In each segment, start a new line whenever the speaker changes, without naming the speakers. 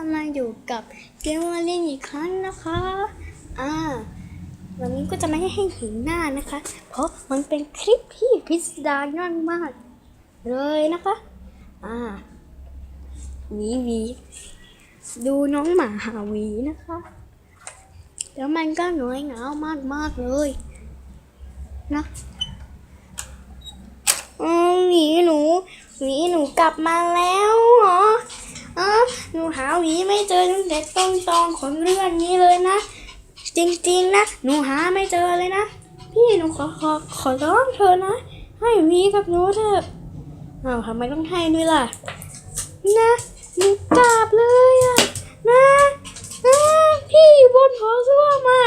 จะมาอยู่กับเกมวาเล่นอีกครั้งนะคะ อ่า วันนี้ก็จะไม่ให้เห็นหน้านะคะ เพราะมันเป็นคลิปที่พิสดารมากมากๆเลยนะคะ อ่าหวีหวี ดูน้องหมาหาวีนะคะ แล้วมันก็หน่อยเหงามากมากๆเลยนะอืมหวีหนูหวีหนูกลับมาแล้วเหรอ ออหนูหาหวีไม่เจอตั้งแต่ต้นตอนของเรื่องนี้เลยนะ จริงๆนะ หนูหาไม่เจอเลยนะ พี่หนูขอขอขอร้องเธอนะ ให้หวีกับหนูเถอะอ้าวทำไมต้องให้ด้วยล่ะ นะหนูกราบเลยอะนะนะพี่อยู่บนหอซ่วมอะ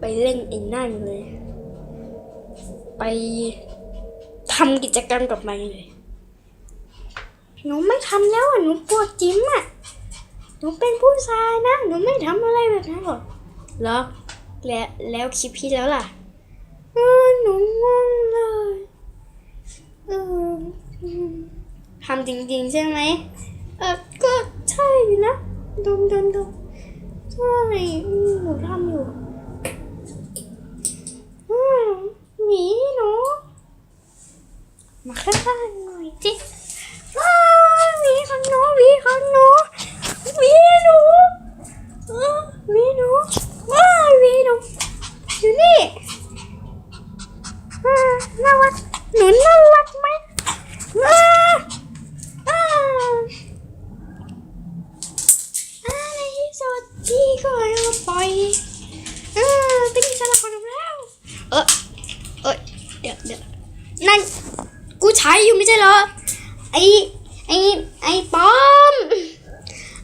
ไปเล่นไอ้นั่นเลย ไปทำกิจกรรมกับมันเลย หนูไม่ทำแล้วอะหนูปวดจิ้มอะหนูเป็นผู้ชายนะหนูไม่ทำอะไรแบบนั้นหรอกเหรอแล้วแล้วคลิปพี่แล้วล่ะเออหนูง่วงเลยเอออืมทำจริงๆใช่ไหมเออก็ใช่นะดมดมดมใช่อืมหนูทำอยู่อืมหมีหนู มาข้างๆหน่อยจิอ้าวหมีของหนูหมีของหนูหมีหนูอ้าวหมีหนูว้าวหมีหนูอยู่นี่อ่า น่ารักหนูน่ารักไหมอ้าอ้าอ่าในที่สุดพี่ก็เอาปล่อยอ่าเป็นอิสระของหนูแล้ว เออเออเดี๋ยวเดี๋ยวนั่นกูใช้อยู่ไม่ใช่เหรอ ไอไอไอปอม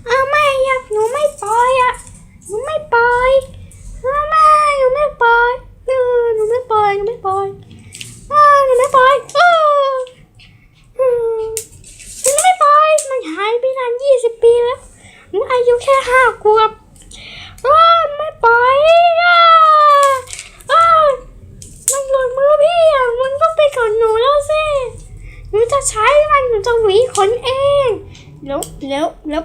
อ้าไม่อะหนูไม่ปล่อยอะหนูไม่ปล่อยอ้าวไม่หนูไม่ปล่อยเออหนูไม่ปล่อยหนูไม่ปล่อยอ้าวหนูไม่ปล่อยเอออืมหนูไม่ปล่อยมันหายไปนานยี่สิบปีแล้วหนูอายุแค่ ห้าขวบอ้าไม่ปล่อยอะอ้ามันหลุดมือพี่อะมันก็เป็นของหนูแล้วสิหนูจะใช้มันหนูจะหวีขนเองแล้วแล้วแล้ว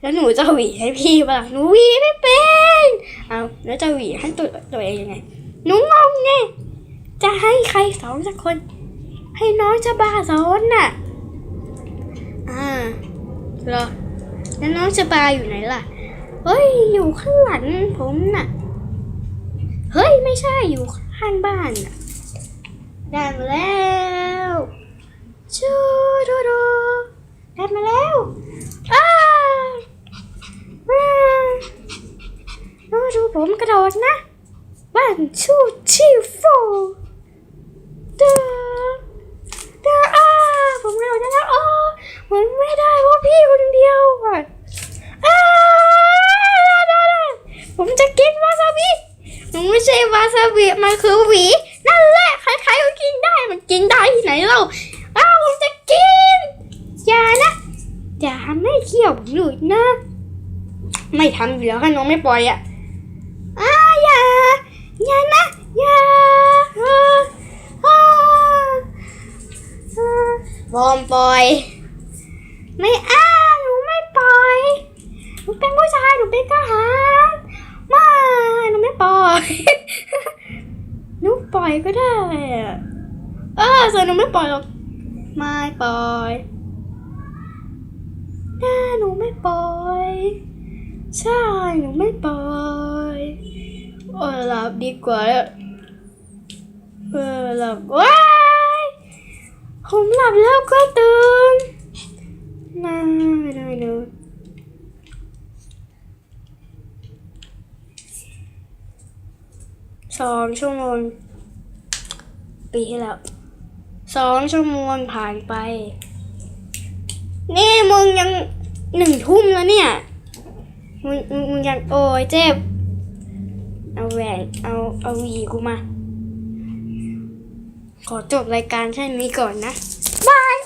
แล้วหนูจะหวีให้พี่ปะล่ะหนูหวีไม่เป็นเอาแล้วจะหวีให้ตัวตัวเองยังไงหนูงงไงจะให้ใครสอนสักคน ให้น้องจะบาสอนน่ะอ่าเหรอ แล้วน้องจะบาอยู่ไหนล่ะ เฮ้ย อยู่ข้างหลังผมน่ะ เฮ้ย ไม่ใช่อยู่ข้างบ้านน่ะได้มาแล้วชูดูดูได้มาแล้วอ้าอ้าดูดูผมกระโดดนะ one two three four เด้อเด้ออ้าผมกระโดดได้แล้วอ๋อผมไม่ได้เพราะพี่คนเดียว มันคือหวี นั่นแหละใครๆก็กินได้มันกินได้ที่ไหนเล่าอ้าวผมจะกินอย่านะอย่าไม่เขี่ยวหลุดนะ ไม่ทำอยู่แล้วให้น้องไม่ปล่อยอะอ้าอย่าอย่านะอย่าอ่าอ่าอ่าบอมปล่อย ไม่อ้าหนูไม่ปล่อยหนูเป็นผู้ชายหนูเป็นทหารไม่หนูไม่ปล่อย อยก็ได้อะเออส่วนหนูไม่ปล่อยหรอก ไม่ปล่อยน่าหนูไม่ปล่อย ใช่หนูไม่ปล่อยโอ้หลับดีกว่าแล้วเออหลับว้ายผมหลับแล้วก็ตื่นน่าน่าหนูสองชั่วโมง ปีที่แล้วสองชั่วโมงผ่านไป นี่มึงยังหนึ่งทุ่มแล้วเนี่ย มึงมึงมึงยังโอ้ยเจ็บ เอาแหวนเอาเอาหวีกูมา ขอจบรายการแค่นี้ก่อนนะ บาย